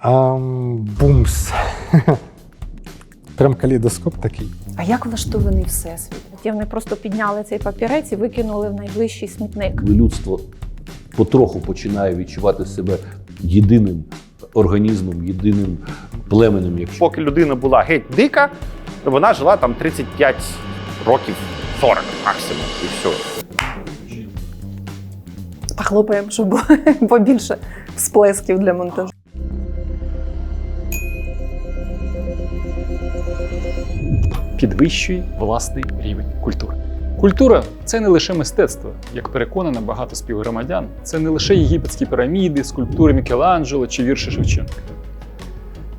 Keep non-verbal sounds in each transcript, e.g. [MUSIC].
Ам, бумс. Прям калейдоскоп такий. А як влаштований всесвіт? Ті Вони просто підняли цей папірець і викинули в найближчий смітник. людство потроху починає відчувати себе єдиним організмом, єдиним племенем, якщо Поки людина була геть дика, вона жила там 35 років, 40 максимум, і все. Похлопаємо, щоб було [LAUGHS] побільше всплесків для монтажу. Підвищуй власний рівень культури. Культура це не лише мистецтво, як переконано багато співгромадян. Це не лише єгипетські піраміди, скульптури Мікеланджело чи вірші Шевченка.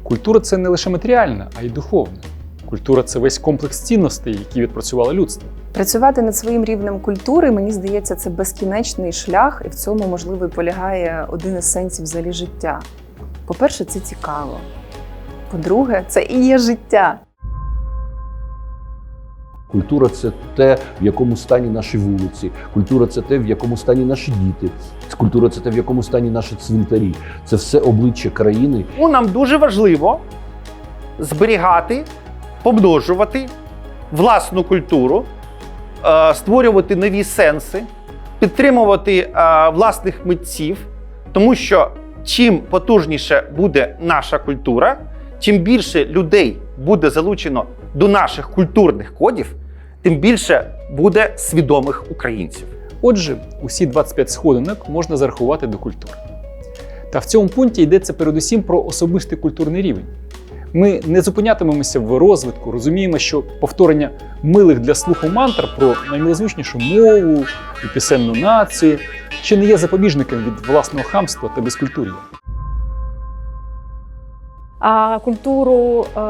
Культура це не лише матеріальна, а й духовна. Культура це весь комплекс цінностей, які відпрацювало людство. Працювати над своїм рівнем культури, мені здається, це безкінечний шлях, і в цьому, можливо, полягає один із сенсів взагалі життя. По-перше, це цікаво. По-друге, це і є життя. Культура це те, в якому стані наші вулиці, культура це те, в якому стані наші діти, культура це те, в якому стані наші цвинтарі. Це все обличчя країни, Тому нам дуже важливо зберігати, помножувати власну культуру, е, створювати нові сенси, підтримувати е, власних митців, тому що чим потужніше буде наша культура, чим більше людей буде залучено до наших культурних кодів, тим більше буде свідомих українців. Отже, усі 25 сходинок можна зарахувати до культури. Та в цьому пункті йдеться передусім про особистий культурний рівень. Ми не зупинятимемося в розвитку, розуміємо, що повторення милих для слуху мантр про наймилозвучнішу мову і пісенну націю ще не є запобіжником від власного хамства та безкультур'я. А культуру е,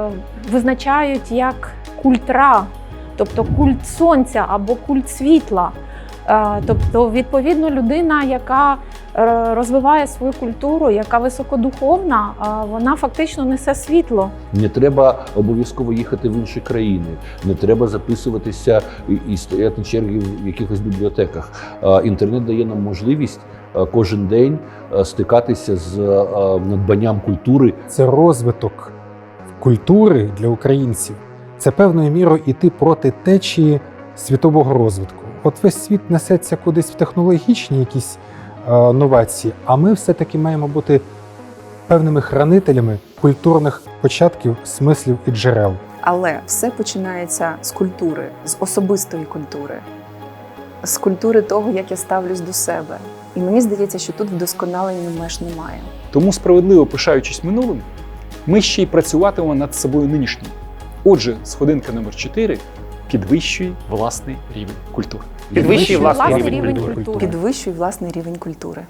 визначають як культра, тобто культ сонця або культ світла. Е, тобто, відповідно, людина, яка е, розвиває свою культуру, яка високодуховна, е, вона фактично несе світло. Не треба обов'язково їхати в інші країни, не треба записуватися і- і стояти черги в якихось бібліотеках. Інтернет дає нам можливість кожен день стикатися з надбанням культури. Це розвиток культури для українців. Це певною мірою іти проти течії світового розвитку. От весь світ несеться кудись в технологічні якісь е, новації, а ми все-таки маємо бути певними хранителями культурних початків, смислів і джерел. Але все починається з культури, з особистої культури, з культури того, як я ставлюсь до себе. І мені здається, що тут вдосконалення меж немає. Тому, справедливо пишаючись минулим, ми ще й працюватимемо над собою нинішнім. Отже, сходинка номер 4 підвищуй власний рівень культури. Підвищує власний рівень культури. культури. Підвищуй власний рівень культури.